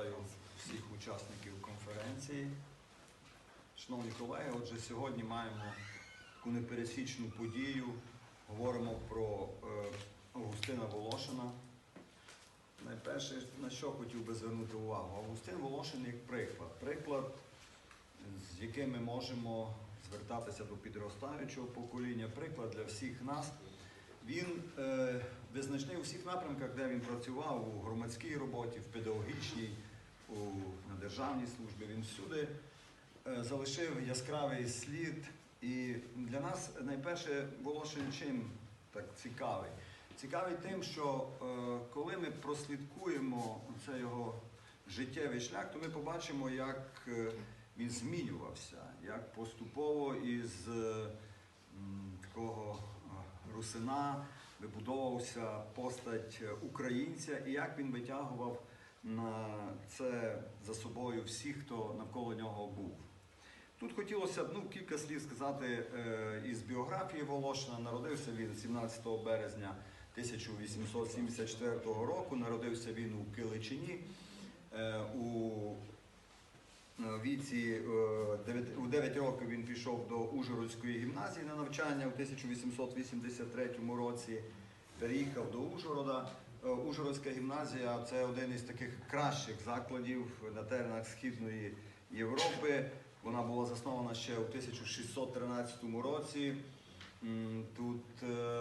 Вітаю всіх учасників конференції. Шановні колеги, отже, сьогодні маємо таку непересічну подію. Говоримо про е, Августина Волошина. Найперше, на що хотів би звернути увагу, Августин Волошин як приклад. Приклад, з яким ми можемо звертатися до підростаючого покоління, приклад для всіх нас. Він е, визначний у всіх напрямках, де він працював у громадській роботі, в педагогічній, у, на державній службі. Він всюди е, залишив яскравий слід. І для нас найперше Волошин чим так цікавий. Цікавий тим, що е, коли ми прослідкуємо цей його життєвий шлях, то ми побачимо, як е, він змінювався, як поступово із такого русина вибудовувався постать українця і як він витягував на це за собою всіх, хто навколо нього був. Тут хотілося ну, кілька слів сказати е, із біографії Волошина. Народився він 17 березня 1874 року. Народився він у Киличині. Е, у е, віці у 9 років він пішов до Ужгородської гімназії на навчання у 1883 році. Переїхав до Ужгорода. Е, Ужгородська гімназія це один із таких кращих закладів на теренах Східної Європи. Вона була заснована ще у 1613 році. Тут е,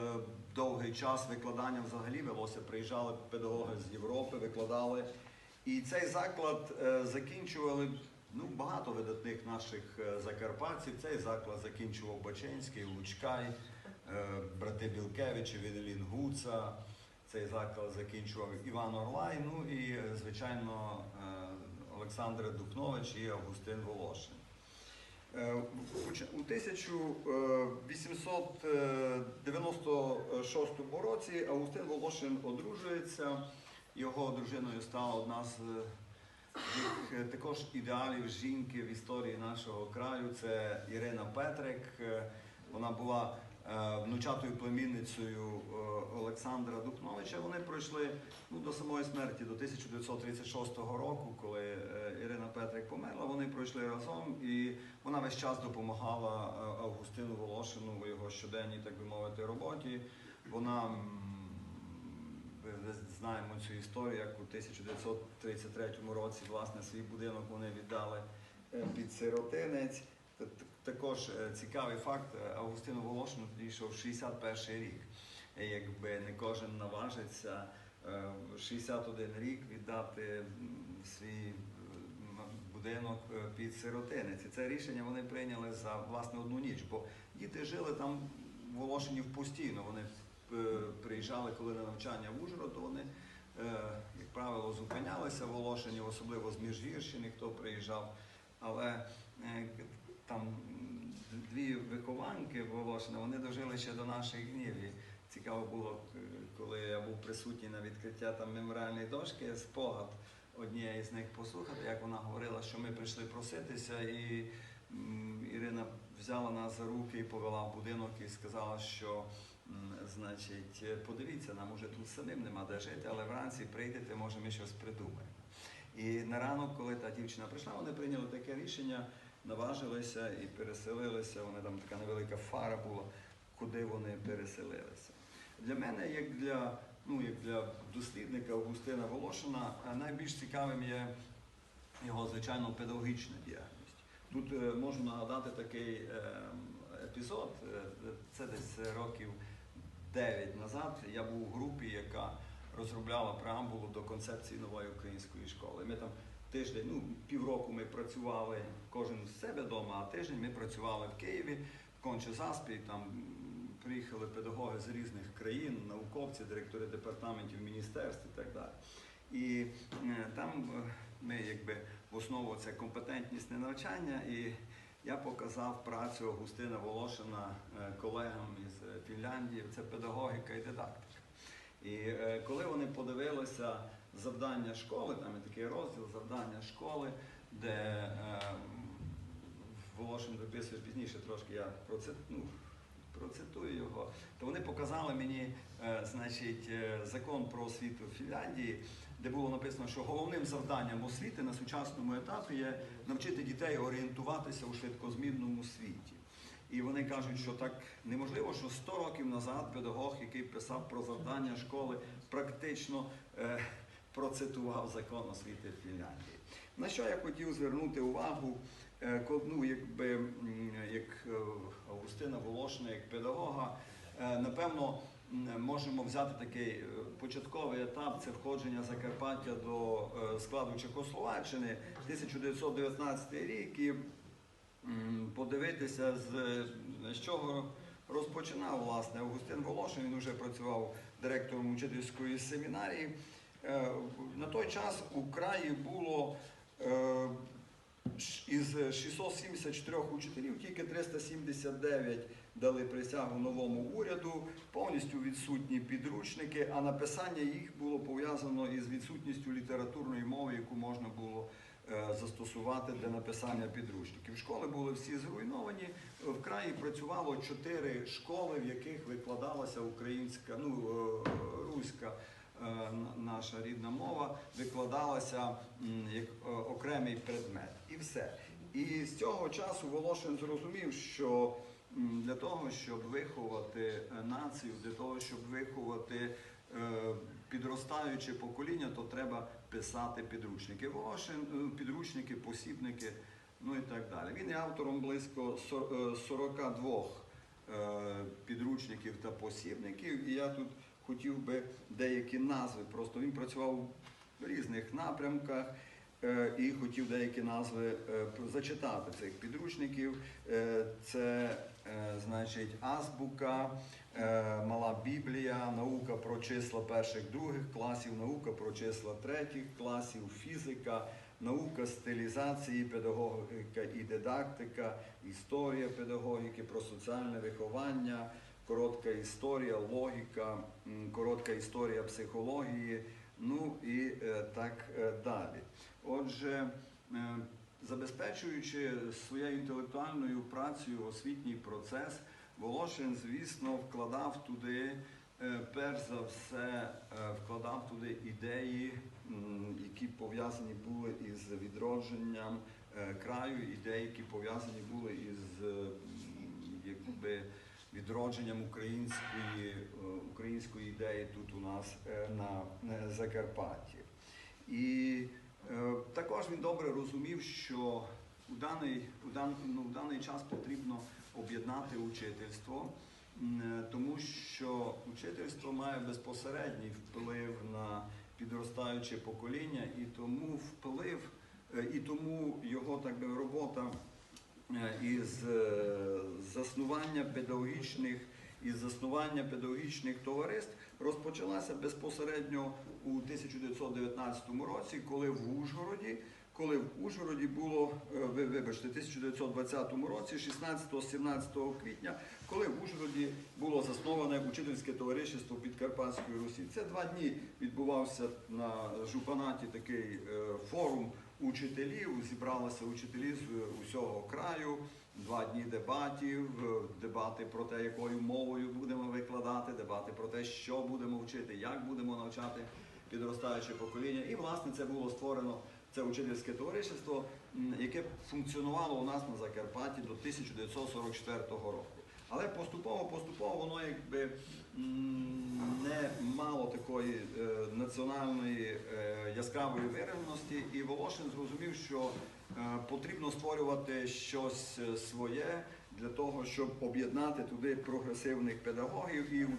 довгий час викладання взагалі велося. Приїжджали педагоги з Європи, викладали. І цей заклад е, закінчували ну, багато видатних наших закарпатців. Цей заклад закінчував Бачинський, Лучкай, брати Білкевичі, Віделін Гуца. Цей заклад закінчував Іван Орлай, ну і, е, звичайно, е, Олександр Духнович і Августин Волошин. Е, у 1896 році Августин Волошин одружується. Його дружиною стала одна з також ідеалів жінки в історії нашого краю. Це Ірина Петрик. Вона була внучатою племінницею е, Олександра Духновича. Вони пройшли ну, до самої смерті, до 1936 року, коли е, Ірина Петрик померла. Вони пройшли разом, і вона весь час допомагала е, Августину Волошину у його щоденній, так би мовити, роботі. Вона м, ви ви знаємо цю історію, як у 1933 році власне свій будинок вони віддали е, під сиротинець. Також е, цікавий факт, е, Августину Волошину тоді йшов 61 рік. Е, Якби не кожен наважиться е, 61 рік віддати свій е, будинок е, під сиротинець. І це рішення вони прийняли за власне одну ніч, бо діти жили там в Волошинів постійно. Вони е, приїжджали, коли на навчання в Ужгород, то вони, е, як правило, зупинялися в Волошині, особливо з Міжгірщини, хто приїжджав. Але е, там дві вихованки Волошина, вони дожили ще до наших днів. І цікаво було, коли я був присутній на відкриття там меморіальної дошки, спогад однієї з них послухати, як вона говорила, що ми прийшли проситися, і Ірина взяла нас за руки і повела в будинок і сказала, що значить, е, подивіться, нам уже тут самим нема де жити, але вранці прийдете, може ми щось придумаємо. І на ранок, коли та дівчина прийшла, вони прийняли таке рішення, наважилися і переселилися. Вони там така невелика фара була, куди вони переселилися. Для мене, як для, ну, як для дослідника Августина Волошина, е, найбільш цікавим є його, звичайно, педагогічна діяльність. Тут е, можу нагадати такий е, епізод, це десь років 9 назад. Я був у групі, яка розробляла преамбулу до концепції нової української школи. Ми там тиждень, ну півроку ми працювали кожен з себе вдома, а тиждень ми працювали в Києві, в Конче-Заспі, там приїхали педагоги з різних країн, науковці, директори департаментів, міністерств і так далі. І е, там е, ми якби в основу це компетентність навчання. І я показав працю Августина Волошина е, колегам із Фінляндії. Це педагогіка і дидактика. І коли вони подивилися завдання школи, там є такий розділ завдання школи, де е, Волошин виписує пізніше трошки, я про ну, процитую його. То вони показали мені е, значить, е, закон про освіту в Фінляндії, де було написано, що головним завданням освіти на сучасному етапі є навчити дітей орієнтуватися у швидкозмінному світі. І вони кажуть, що так неможливо, що 100 років назад педагог, який писав про завдання школи, практично е, процитував закон освіти Фінляндії. На що я хотів звернути увагу, е, ну, якби, як е, Августина Волошина, як педагога, е, напевно, можемо взяти такий початковий етап це входження Закарпаття до складу Чехословаччини 1919 рік і подивитися, з чого розпочинав власне Августин Волошин. Він вже працював директором учительської семінарії. Е, На той час у краї було е, із 674 учителів тільки 379 дали присягу новому уряду, повністю відсутні підручники, а написання їх було пов'язано із відсутністю літературної мови, яку можна було е, застосувати для написання підручників. Школи були всі зруйновані. В краї працювало чотири школи, в яких викладалася українська, ну руська. Е, Наша рідна мова викладалася як е, окремий предмет, і все. І з цього часу Волошин зрозумів, що для того, щоб виховати е, націю, для того, щоб виховати підростаюче покоління, то треба писати підручники. Волошин, підручники, посібники, ну і так далі. Він є автором близько сор- е, 42 е, підручників та посібників. І я тут хотів би деякі назви. Просто він працював в різних напрямках. е, І хотів деякі назви е, зачитати цих підручників. Е, Це, значить, азбука, мала Біблія, наука про числа перших других класів, наука про числа третіх класів, фізика, наука стилізації, педагогіка і дидактика, історія педагогіки, про соціальне виховання, коротка історія, логіка, коротка історія психології, ну і е, так е, далі. Отже, е, забезпечуючи своєю інтелектуальною працею освітній процес, Волошин, звісно, вкладав туди, перш за все, вкладав туди ідеї, які пов'язані були із відродженням краю, ідеї, які пов'язані були із якби, відродженням української, е, української ідеї тут у нас е, на Закарпатті. І е, також він добре розумів, що у даний, у, дан, ну, в даний час потрібно об'єднати учительство, тому що учительство має безпосередній вплив на підростаюче покоління, і тому вплив, і тому його так би робота із е, заснування педагогічних із заснування педагогічних товариств розпочалася безпосередньо у 1919 році, коли в Ужгороді, коли в Ужгороді було, е, ви- вибачте, 1920 році, 16-17 квітня, коли в Ужгороді було засноване учительське товариство Підкарпатської Русі. Це два дні відбувався на жупанаті такий е, форум учителів, зібралися учителі з е, усього краю. Два дні дебатів, е, дебати про те, якою мовою будемо викладати, дебати про те, що будемо вчити, як будемо навчати підростаюче покоління. І власне це було створено це учительське товариство, яке функціонувало у нас на Закарпатті до 1944 року. Але поступово, поступово воно якби не мало такої е, національної е, яскравої вираженості, і Волошин зрозумів, що е, потрібно створювати щось своє для того, щоб об'єднати туди прогресивних педагогів. І у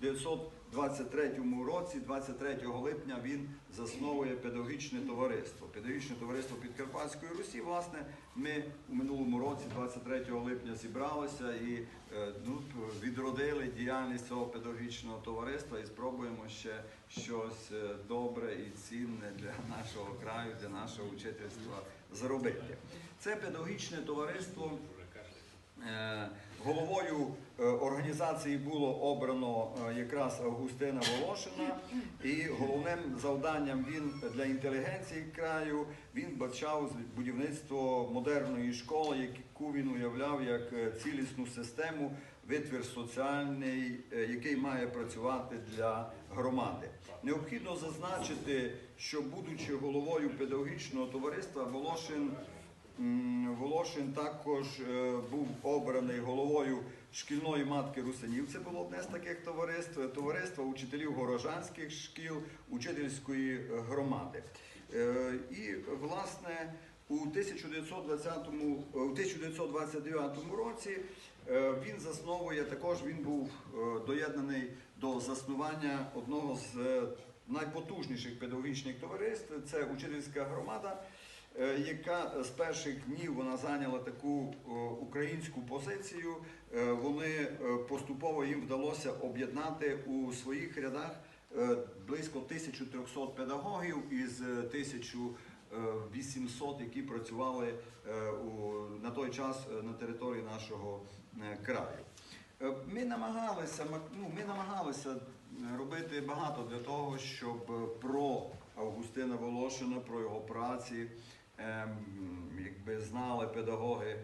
1923 році, 23 липня, він засновує педагогічне товариство. Педагогічне товариство Підкарпатської Русі. Власне, ми у минулому році, 23 липня, зібралися і е, ну, відродили діяльність цього педагогічного товариства і спробуємо ще щось е, добре і цінне для нашого краю, для нашого учительства зробити. Це педагогічне товариство Головою е, організації було обрано е, якраз Августина Волошина, і головним завданням він для інтелігенції краю він бачав будівництво модерної школи, яку він уявляв як е, цілісну систему, витвір соціальний, е, який має працювати для громади. Необхідно зазначити, що будучи головою педагогічного товариства, Волошин Волошин також е, був обраний головою шкільної матки Русинів. Це було одне з таких товариств, товариства учителів горожанських шкіл, учительської громади. Е, І, власне, у 1920, е, у 1929 році він засновує, також він був доєднаний до заснування одного з найпотужніших педагогічних товариств. Це учительська громада яка з перших днів вона зайняла таку українську позицію. Е, Вони е, поступово їм вдалося об'єднати у своїх рядах е, близько 1300 педагогів із е, 1800, які працювали е, на той час е, на території нашого е, краю. Е, Ми намагалися, ну, ми намагалися е, робити багато для того, щоб е, про Августина Волошина, про його праці, якби знали педагоги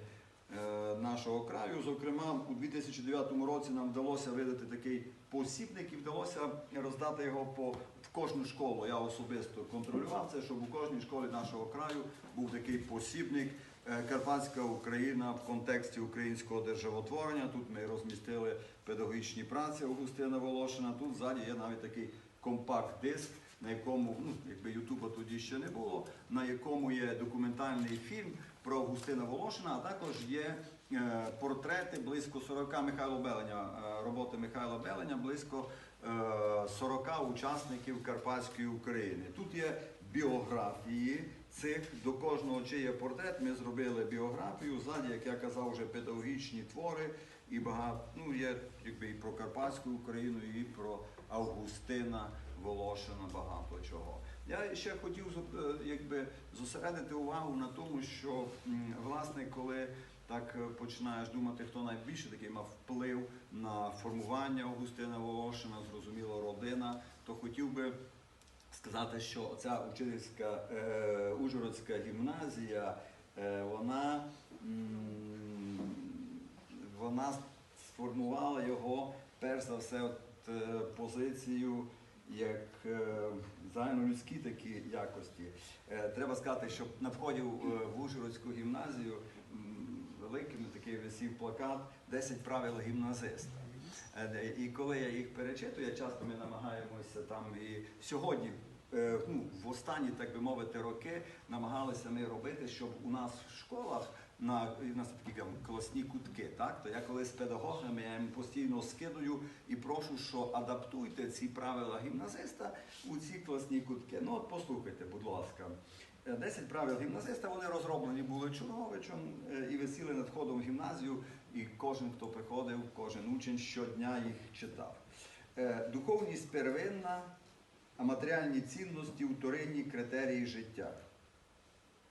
е, нашого краю. Зокрема, у 2009 році нам вдалося видати такий посібник і вдалося роздати його по в кожну школу. Я особисто контролював це, щоб у кожній школі нашого краю був такий посібник. е, Карпатська Україна в контексті українського державотворення. Тут ми розмістили педагогічні праці Августина Волошина. Тут ззаді є навіть такий компакт-диск, на якому, ну, якби Ютуба тоді ще не було, на якому є документальний фільм про Августина Волошина, а також є е, портрети близько 40 Михайла Беленя, е, роботи Михайла Беленя, близько е, 40 учасників Карпатської України. Тут є біографії цих, до кожного чи є портрет, ми зробили біографію, ззаді, як я казав, вже педагогічні твори, і багато, ну, є якби і про Карпатську Україну, і про Августина Волошина, багато чого. Я ще хотів е, якби, зосередити увагу на тому, що власне, коли так е, починаєш думати, хто найбільше такий мав вплив на формування Августина Волошина, зрозуміло, родина, то хотів би сказати, що ця учительська е, Ужгородська гімназія, е, вона, вона сформувала його перш за все от, е, позицію як е, загальнолюдські такі якості. Е, треба сказати, що на вході в, е, Ужгородську гімназію великим такий висів плакат «10 правил гімназиста. І коли я їх перечитую, часто ми намагаємося там і сьогодні, ну, в останні, так би мовити, роки намагалися ми робити, щоб у нас в школах на в нас такі класні кутки. Так? То я коли з педагогами я їм постійно скидую і прошу, що адаптуйте ці правила гімназиста у ці класні кутки. Ну от послухайте, будь ласка. Е, 10 правил гімназиста вони розроблені були Чорновичем е, і висіли над входом в гімназію, і кожен, хто приходив, кожен учень щодня їх читав. Е, Духовність первинна, а матеріальні цінності вторинні критерії життя.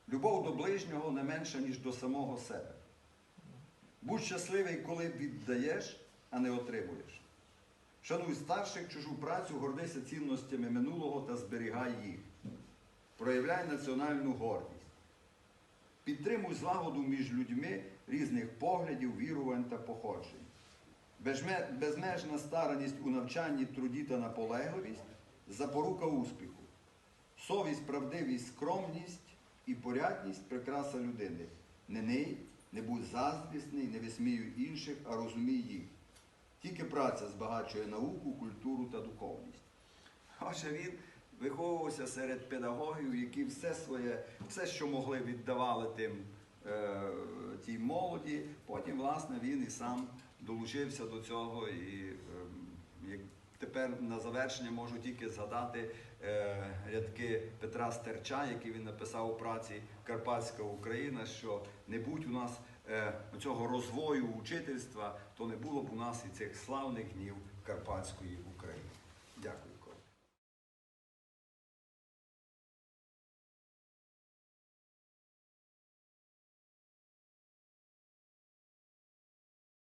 Любов до ближнього не менша, ніж до самого себе. Будь щасливий, коли віддаєш, а не отримуєш. Шануй старших чужу працю, гордися цінностями минулого та зберігай їх. Проявляй національну гордість. Підтримуй злагоду між людьми різних поглядів, вірувань та походжень. Безмежна стараність у навчанні, труді та наполегливість запорука успіху. Совість, правдивість, скромність і порядність прикраса людини. Не ний, не будь заздрісний, не висміюй інших, а розумій їх. Тільки праця збагачує науку, культуру та духовність. Отже, він виховувався серед педагогів, які все своє, все, що могли, віддавали тим е, тій молоді. Потім, власне, він і сам долучився до цього. І е, тепер на завершення можу тільки згадати е, рядки Петра Стерча, які він написав у праці Карпатська Україна, що не будь у нас е, цього розвою учительства, то не було б у нас і цих славних днів Карпатської України. Дякую.